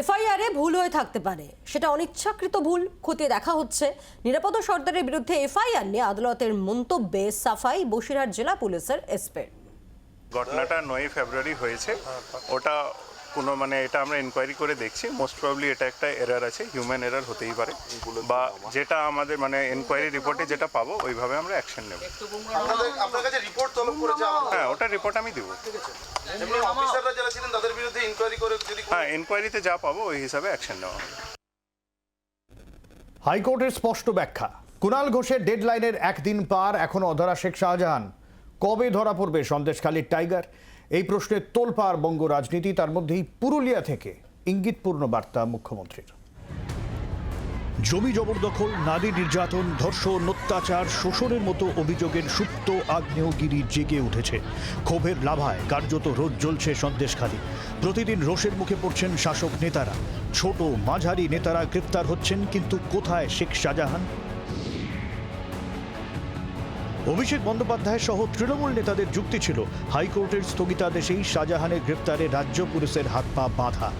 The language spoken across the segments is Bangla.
এফআইআরে ভুল হয়ে থাকতে পারে। সেটা অনিচ্ছাকৃত ভুল খতিয়ে দেখা হচ্ছে। নিরাপদ সর্দারের বিরুদ্ধে এফআইআর নিয়ে আদালতের মন্তব্যে সাফাই বসিরহাট জেলা পুলিশের এসপের। ঘটনাটা নয় ফেব্রুয়ারি হয়েছে। ওটা কোনো মানে এটা আমরা ইনকোয়ারি করে দেখছি। মোস্ট প্রবলি এটা একটা এরার আছে হিউম্যান এরার হতেই পারে। বা যেটা আমাদের মানে ইনকোয়ারি রিপোর্টে যেটা পাবো ওইভাবে আমরা অ্যাকশন নেব। হ্যাঁ ওটা রিপোর্ট আমি দেবো। ইনকোয়ারি করে যদি হ্যাঁ ইনকোয়ারিতে যা পাবো ওই হিসাবে অ্যাকশন নেওয়া হবে। হাইকোর্টের স্পষ্ট ব্যাখ্যা। কুণাল ঘোষের ডেডলাইনের একদিন পার এখন অধরা শেখ শাহজাহান। কবে ধরা পড়বে সন্দেশখালীর টাইগার এই প্রশ্নে তোলপাড় বঙ্গ রাজনীতি তার মধ্যেই পুরুলিয়া থেকে ইঙ্গিতপূর্ণ বার্তা মুখ্যমন্ত্রীর। জমি জবরদখল নারী নির্যাতন, ধর্ষণ, অত্যাচার, শোষণের মতো অভিযোগের সুপ্ত আগ্নেয়গিরি জেগে উঠেছে। ক্ষোভের লাভায় কার্যত রোদ জ্বলছে সন্দেশখালী। প্রতিদিন রোষের মুখে পড়ছেন শাসক নেতারা। ছোট মাঝারি নেতারা গ্রেপ্তার হচ্ছেন, কিন্তু কোথায় শেখ শাহজাহান? অভিষেক বন্দ্যোপাধ্যায় সহ তৃণমূল নেতাদের যুক্তি ছিল, হাইকোর্টের স্থগিতাদেশেই শাহজাহানের গ্রেপ্তারে রাজ্য পুলিশের হাত পা বাঁধা।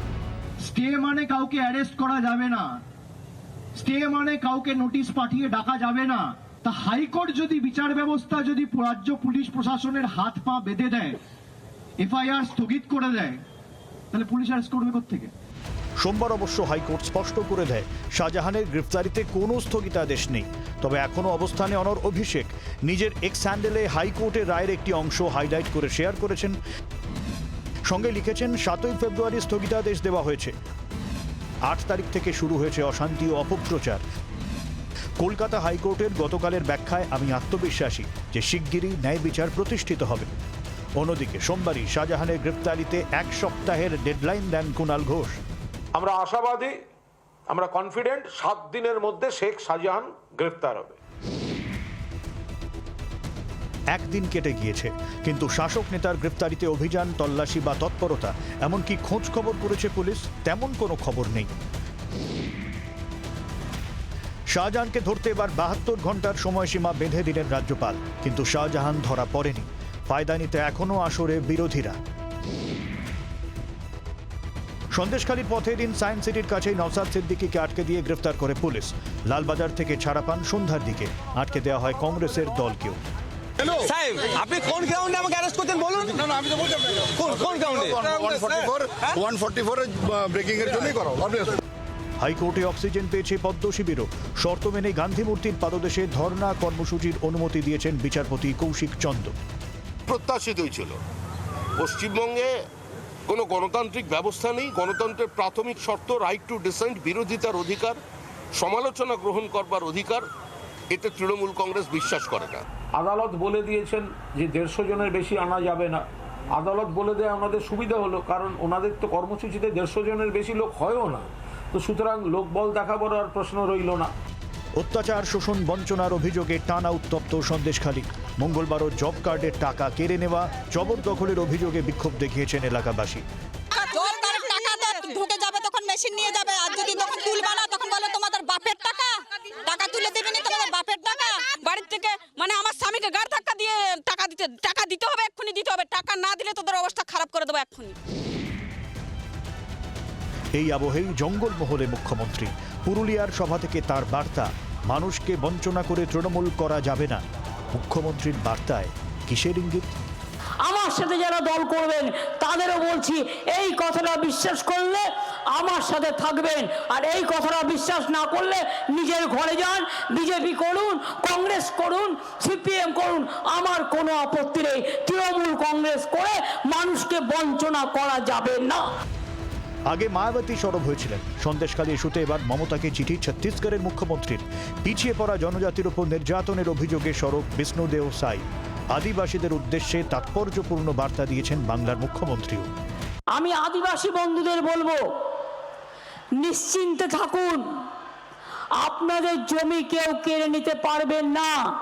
স্টে মানে কাউকে অ্যারেস্ট করা যাবে না। স্টে মানে কাউকে নোটিশ পাঠিয়ে ডাকা যাবে না। তা হাইকোর্ট যদি বিচার ব্যবস্থা যদি রাজ্য পুলিশ প্রশাসনের হাত পা বেঁধে দেয়, এফআইআর স্থগিত করে দেয়, তাহলে পুলিশ অ্যারেস্ট করবে থেকে সোমবার অবশ্য হাইকোর্ট স্পষ্ট করে দেয়, শাহজাহানের গ্রেফতারিতে কোনো স্থগিতাদেশ নেই। তবে এখনও অবস্থানে অনর অভিষেক। নিজের এক্স হ্যান্ডেলে হাইকোর্টের রায়ের একটি অংশ হাইলাইট করে শেয়ার করেছেন। সঙ্গে লিখেছেন, সাতই ফেব্রুয়ারি স্থগিতাদেশ দেওয়া হয়েছে। আট তারিখ থেকে শুরু হয়েছে অশান্তি ও অপপ্রচার। কলকাতা হাইকোর্টের গতকালের ব্যাখ্যায় আমি আত্মবিশ্বাসী যে শিগগিরই ন্যায় বিচার প্রতিষ্ঠিত হবে। অন্যদিকে সোমবারই শাহজাহানের গ্রেপ্তারিতে এক সপ্তাহের ডেডলাইন দেন কুণাল ঘোষ। আমরা আশাবাদী, আমরা কনফিডেন্ট, সাত দিনের মধ্যে শেখ শাহজাহান গ্রেপ্তার হবে। একদিন কেটে গিয়েছে। কিন্তু শাসক নেতার গ্রেপ্তারিতে অভিযান, তল্লাশি বা তৎপরতা, এমনকি খোঁজ খবর করেছে পুলিশ, তেমন কোনো খবর নেই। শাহজাহানকে ধরতে এবার বাহাত্তর ঘণ্টার সময়সীমা বেঁধে দিলেন রাজ্যপাল, কিন্তু শাহজাহান ধরা পড়েনি। ফায়দা নিতে এখনও আসরে বিরোধীরা। সন্দেশখালীর পথে দিন সায়েন্স সিটির কাছেই নওসাদ সিদ্দিকিকে আটকে দিয়ে গ্রেফতার করে পুলিশ। লালবাজার থেকে ছাড়া পান সন্ধ্যার দিকে। আটকে দেওয়া হয় কংগ্রেসের দলকেও। সাহেব আপনি কোন গ্রাউন্ডে আমাকে অ্যারেস্ট করতেন বলুন? না না আমি তো বলছি কোন কোন গ্রাউন্ডে ওয়ান ফর্টি ফোর ব্রেকিং এর জন্যই করা হাইকোর্টে অক্সিজেন পেয়েছে পদ্ম শিবিরও শর্ত মেনে গান্ধী মূর্তির পাদদেশে ধর্ণা কর্মসূচির অনুমতি দিয়েছেন বিচারপতি কৌশিক চন্দ। প্রত্যাশিতই ছিল পশ্চিমবঙ্গে কোনো গণতান্ত্রিক ব্যবস্থা নেই। গণতন্ত্রের প্রাথমিক শর্ত রাইট টু ডিসেন্ট বিরোধিতার অধিকার সমালোচনা গ্রহণ করবার অধিকার। এতে তৃণমূল কংগ্রেস বিশ্বাস করে না। আদালত বলে দিয়েছেন যে দেড়শো জনের বেশি আনা যাবে না। আদালত বলে দেয় আমাদের সুবিধা হলো কারণ ওনাদের তো কর্মসূচিতে দেড়শো জনের বেশি লোক হয়ও না। তো সুতরাং লোকবল দেখাবার আর প্রশ্ন রইল না। অত্যাচার শোষণ বঞ্চনার অভিযোগে টানা উত্তপ্ত সন্দেশখালী মঙ্গলবারও জব কার্ডের টাকা কেড়ে নেওয়া জবরদখলের অভিযোগে বিক্ষোভ দেখিয়েছেন এলাকাবাসী। ঢুকে যাবে তখন মেশিন নিয়ে যাবে। আর যদি তখন তুলবে না তখন বলে মানে আমার স্বামীকে গাড় ধাক্কা দিয়ে টাকা দিতে টাকা দিতে হবে, এক্ষুনি দিতে হবে। টাকা না দিলে তোদের অবস্থা খারাপ করে দেবো এক্ষুনি। এই আবহেই জঙ্গলমহলে মুখ্যমন্ত্রী। পুরুলিয়ার সভা থেকে তার বার্তা, মানুষকে বঞ্চনা করে তৃণমূল করা যাবে না। মুখ্যমন্ত্রীর বার্তায় কিসের ইঙ্গিত? আমার সাথে যারা দল করবেন, তাদেরও বলছি, এই কথাটা বিশ্বাস করলে আমার সাথে থাকবেন। আর এই কথাটা বিশ্বাস না করলে নিজের ঘরে যান, বিজেপি করুন, কংগ্রেস করুন, সিপিএম করুন, আমার কোনো আপত্তি নেই। তৃণমূল কংগ্রেস করে মানুষকে বঞ্চনা করা যাবে না। আগে মায়াবতী সরব হয়েছিলেন। সন্দেশখালী ইস্যুতে এবার মমতাকে চিঠি ছত্তিশগড়ের মুখ্যমন্ত্রীর। পিছিয়ে পড়া জনজাতির উপর নির্যাতনের অভিযোগে সরব বিষ্ণুদেও সাই। আদিবাসীদের উদ্দেশ্যে তাৎপর্যপূর্ণ বার্তা দিয়েছেন বাংলার মুখ্যমন্ত্রীও। আমি আদিবাসী বন্ধুদের বলব নিশ্চিন্তে থাকুন। আপনাদের জমি কেউ কেড়ে নিতে পারবেন না।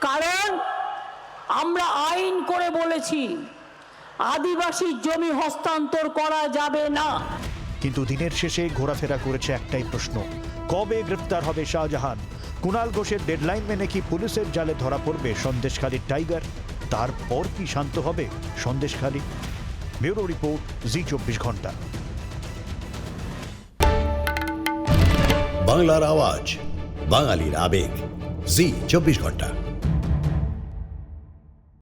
কারণ আমরা আইন করে বলেছি আদিবাসী জমি হস্তান্তর করা যাবে না। কিন্তু দিনের শেষে ঘোরাফেরা করেছে একটাই প্রশ্ন কবে গ্রেপ্তার হবে শাহজাহান? কুণাল ঘোষের ডেডলাইন মেনে কি পুলিশের জালে ধরা পড়বে সন্দেশখালী টাইগার তারপর কি শান্ত হবে সন্দেশখালী? ব্যুরো রিপোর্ট, জি চব্বিশ ঘণ্টা। বাংলার আওয়াজ, বাঙালির আবেগ, জি চব্বিশ ঘণ্টা।